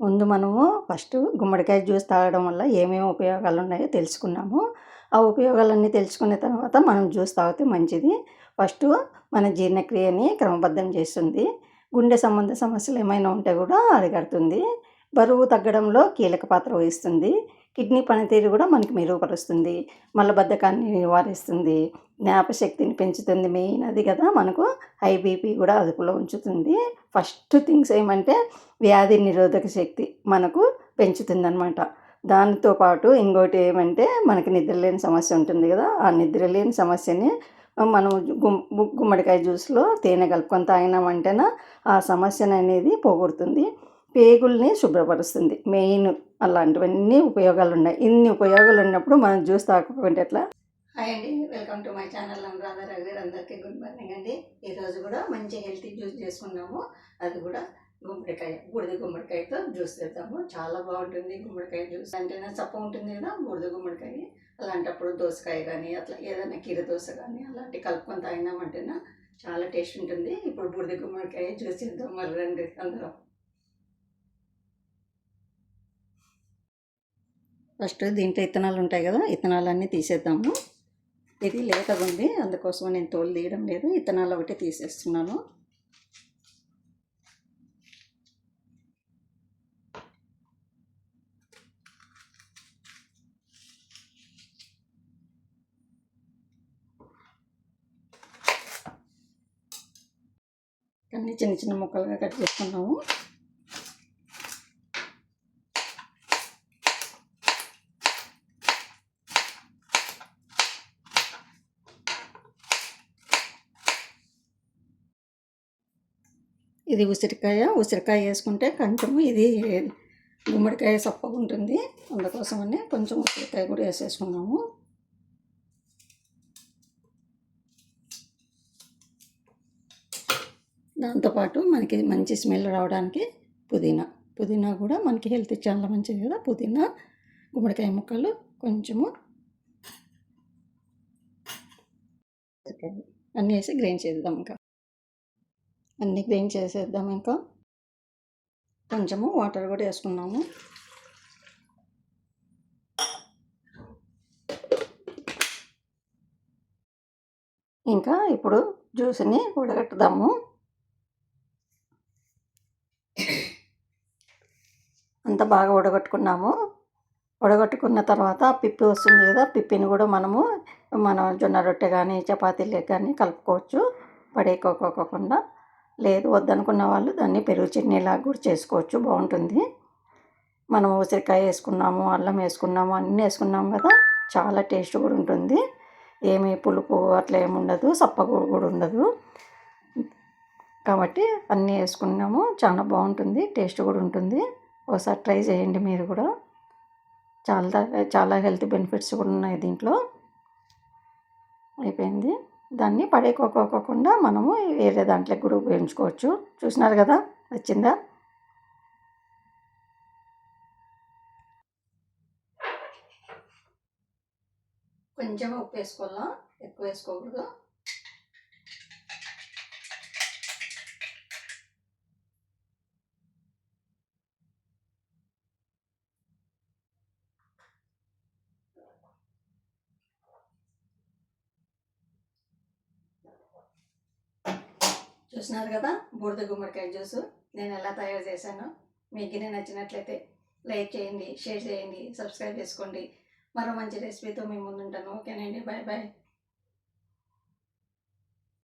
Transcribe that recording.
ముందు మనము ఫస్ట్ గుమ్మడికాయ జ్యూస్ తాగడం వల్ల ఏమేమి ఉపయోగాలు ఉన్నాయో తెలుసుకున్నాము. ఆ ఉపయోగాలన్నీ తెలుసుకున్న తర్వాత మనం జ్యూస్ తాగితే మంచిది. ఫస్ట్ మన జీర్ణక్రియని క్రమబద్ధం చేస్తుంది. గుండె సంబంధ సమస్యలు ఏమైనా ఉంటే కూడా అరిగడుతుంది బరువు తగ్గడంలో కీలక పాత్ర వహిస్తుంది. కిడ్నీ పనితీరు కూడా మనకి మెరుగుపరుస్తుంది. మలబద్ధకాన్ని నివారిస్తుంది. జ్ఞాపశక్తిని పెంచుతుంది మెయిన్ అది కదా మనకు హై బీపీ కూడా అదుపులో ఉంచుతుంది. ఫస్ట్ థింగ్స్ ఏమంటే వ్యాధి నిరోధక శక్తి మనకు పెంచుతుంది అనమాట దానితో పాటు ఇంకోటి ఏమంటే మనకి నిద్రలేని సమస్య ఉంటుంది కదా ఆ నిద్రలేని సమస్యని మనం గుమ్ గుమ్మడికాయ జ్యూస్లో తేనె కలుపుకొని తాగినామంటేనా ఆ సమస్యను అనేది పోగొడుతుంది. పేగుల్ని శుభ్రపరుస్తుంది మెయిన్ అలాంటివన్నీ ఉపయోగాలు ఉన్నాయి ఇన్ని ఉపయోగాలు ఉన్నప్పుడు మనం జ్యూస్ తాగకుంటే ఎట్లా? హాయ్ అండి welcome to my channel. Anuradha Ravi అందరికీ గుడ్ మార్నింగ్ అండి. ఈరోజు కూడా మంచి హెల్తీ జ్యూస్ చేసుకున్నాము. అది కూడా గుమ్మడికాయ బూడిద గుమ్మడికాయతో జ్యూస్ చేద్దాము. చాలా బాగుంటుంది గుమ్మడికాయ జ్యూస్. అంటేనే చప్ప ఉంటుంది కదా బూడిద గుమ్మడికాయ. అలాంటప్పుడు దోసకాయ కానీ అట్లా ఏదైనా కీర దోశ కానీ అలాంటి కలుపుకొని తాగినామంటేనా చాలా టేస్ట్ ఉంటుంది. ఇప్పుడు బూడిద గుమ్మడికాయ జ్యూస్ చేద్దాం మరి రండి అందరం. ఫస్ట్ దీంట్లో ఇత్తనాలు ఉంటాయి కదా ఇత్తనాలన్నీ తీసేద్దాము. ఇది లేతగా ఉంది అందుకోసం నేను తోలు తీయడం లేదు. ఇత్తనాలు ఒకటి తీసేస్తున్నాను. అన్నీ చిన్న చిన్న ముక్కలుగా కట్ చేసుకున్నాము. ఇది ఉసిరికాయ. ఉసిరికాయ వేసుకుంటే కొంచెం ఇది గుమ్మడికాయ సప్పగా ఉంటుంది. అందుకోసమని కొంచెం ఉసిరికాయ కూడా వేసేసుకున్నాము. దాంతోపాటు మనకి మంచి స్మెల్ రావడానికి పుదీనా. పుదీనా కూడా మనకి హెల్త్ చాలా మంచిది కదా. పుదీనా గుమ్మడికాయ ముక్కలు కొంచెము అన్నీ వేసి గ్రైండ్ చేద్దాం ఇంకా. అన్నీ క్లీన్ చేసేద్దాం ఇంకా. కొంచెము వాటర్ కూడా వేసుకున్నాము. ఇంకా ఇప్పుడు జ్యూస్ని ఉడగట్టుదాము అంత బాగా ఉడగట్టుకున్నాము. ఉడగట్టుకున్న తర్వాత పిప్పి వస్తుంది కదా పిప్పిని కూడా మనము మన జొన్న రొట్టె కానీ చపాతీలు కానీ కలుపుకోవచ్చు. పడేకోకోకుండా లేదు వద్దనుకున్న వాళ్ళు దాన్ని పెరుగు చట్నీలాగా కూడా చేసుకోవచ్చు. బాగుంటుంది. మనం ఉసిరికాయ వేసుకున్నాము అల్లం వేసుకున్నాము అన్నీ వేసుకున్నాము కదా చాలా టేస్ట్ కూడా ఉంటుంది. ఏమీ పులుపు అట్లా ఏమి ఉండదు సప్ప కూడా ఉండదు. కాబట్టి అన్నీ వేసుకున్నాము చాలా బాగుంటుంది టేస్ట్ కూడా ఉంటుంది. ఒకసారి ట్రై చేయండి మీరు కూడా. చాలా చాలా హెల్త్ బెనిఫిట్స్ కూడా ఉన్నాయి దీంట్లో. అయిపోయింది. దాన్ని పడేకోకోకుండా మనము వేరే దాంట్లో కూడా ఉపయోగించుకోవచ్చు చూసినారు కదా? వచ్చిందా కొంచెం ఉప్పు వేసుకోవాలా? ఎక్కువ వేసుకోకూడదు. చూసినారు కదా బూడిద గుమ్మడికాయ జ్యూస్. నేను ఎలా తయారు చేశాను మీకు నేను నచ్చినట్లయితే లైక్ చేయండి షేర్ చేయండి సబ్స్క్రైబ్ చేసుకోండి. మరో మంచి రెసిపీతో మేము ముందుంటాను. ఓకేనండి బాయ్ బాయ్.